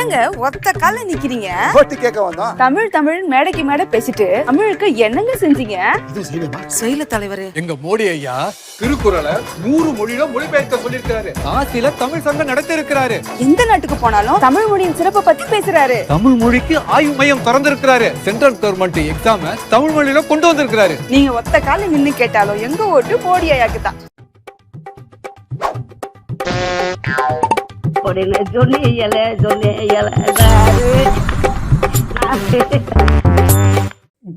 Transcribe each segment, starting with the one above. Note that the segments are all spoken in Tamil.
என்னங்க ஒத்த கால நிக்கிறீங்க? போட்டி கேட்க வந்தோம் தமிழ் தமிழ் மேடைக்கு மேடை பேசிட்டு தமிழுக்கு என்னங்க செஞ்சீங்க? செயல தலைவரே. எங்க மோடி ஐயா திருக்குறளை நூறு மொழியில மொழிபெயர்க்க சொல்லியிருக்காரு காசில தமிழ் சங்கம் நடத்தி இருக்கிறாரு எந்த நாட்டுக்கு போனாலும் தமிழ் மொழியின் சிறப்பை பத்தி பேசுறாரு. தமிழ் மொழிக்கு ஆய்வு மையம் திறந்திருக்கிறாரு. சென்ட்ரல் கவர்மெண்ட் எக்ஸாம தமிழ் மொழியில கொண்டு வந்திருக்கிறாரு. நீங்க ஒத்த கால நின்னு கேட்டாலும் எங்க ஓட்டு மோடி ஐயாக்கு தான். அப்படின்னு குர்சியமே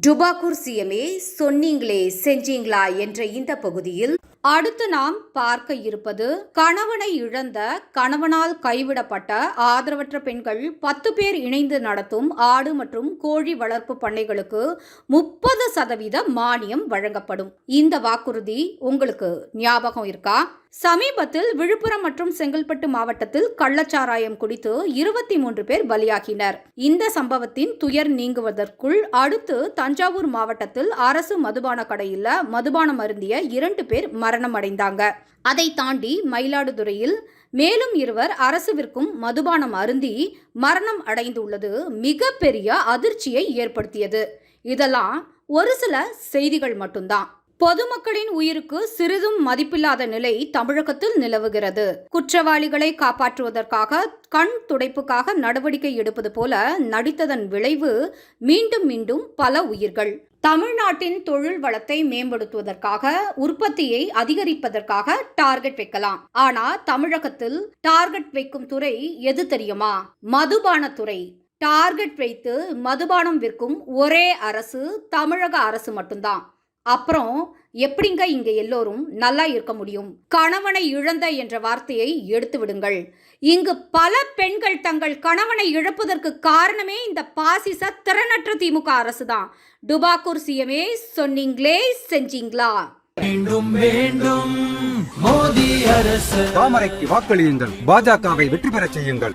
டுபாக்கூர் சிஎம்ஏ சொன்னீங்களே செஞ்சீங்களா என்ற இந்த பகுதியில் அடுத்து நாம் பார்க்க இருப்பது கணவனை இழந்த கணவனால் கைவிடப்பட்ட ஆதரவற்ற பெண்கள் பத்து பேர் இணைந்து நடத்தும் ஆடு மற்றும் கோழி வளர்ப்பு பண்ணைகளுக்கு முப்பது சதவீத மானியம் வழங்கப்படும். இந்த வாக்குறுதி உங்களுக்கு ஞாபகம் இருக்கா? சமீபத்தில் விழுப்புரம் மற்றும் செங்கல்பட்டு மாவட்டத்தில் கள்ளச்சாராயம் குடித்து இருபத்தி மூன்று பேர் பலியாகினர். இந்த சம்பவத்தின் துயர் நீங்குவதற்குள் அடுத்து தஞ்சாவூர் மாவட்டத்தில் அரசு மதுபான கடையில் மதுபானம் அருந்திய இரண்டு பேர் மரணம் அடைந்தாங்க அதை தாண்டி மயிலாடுதுறையில் மேலும் இருவர் அரசு விற்கும் மதுபானம் அருந்தி மரணம் அடைந்துள்ளது மிகப்பெரிய அதிர்ச்சியை ஏற்படுத்தியது. இதெல்லாம் ஒரு சில செய்திகள் மட்டும்தான். பொதுமக்களின் உயிருக்கு சிறிதும் மதிப்பில்லாத நிலை தமிழகத்தில் நிலவுகிறது. குற்றவாளிகளை காப்பாற்றுவதற்காக கண் துடைப்புக்காக நடவடிக்கை எடுப்பது போல நடித்ததன் விளைவு மீண்டும் மீண்டும் பல உயிர்கள். தமிழ்நாட்டின் தொழில் வளத்தை மேம்படுத்துவதற்காக உற்பத்தியை அதிகரிப்பதற்காக டார்கெட் வைக்கலாம். ஆனா தமிழகத்தில் டார்கெட் வைக்கும் துறை எது தெரியுமா? மதுபானத்துறை டார்கெட் வைத்து மதுபானம் விற்கும் ஒரே அரசு தமிழக அரசு மட்டும்தான். அப்புறம் எப்படிங்க இங்க எல்லோரும் நல்லா இருக்க முடியும்? கணவனை இழந்த என்ற வார்த்தையை எடுத்து விடுங்கள். இங்கு பல பெண்கள் தங்கள் கணவனை இழப்பதற்கு காரணமே இந்த பாசிச திறனற்ற திமுக அரசு தான் டுபாக்கூர் சிஎமே சொன்னீங்களே செஞ்சீங்களா? தாமரைக்கு வாக்களியுங்கள். பாஜகவை வெற்றி பெறச் செய்யுங்கள்.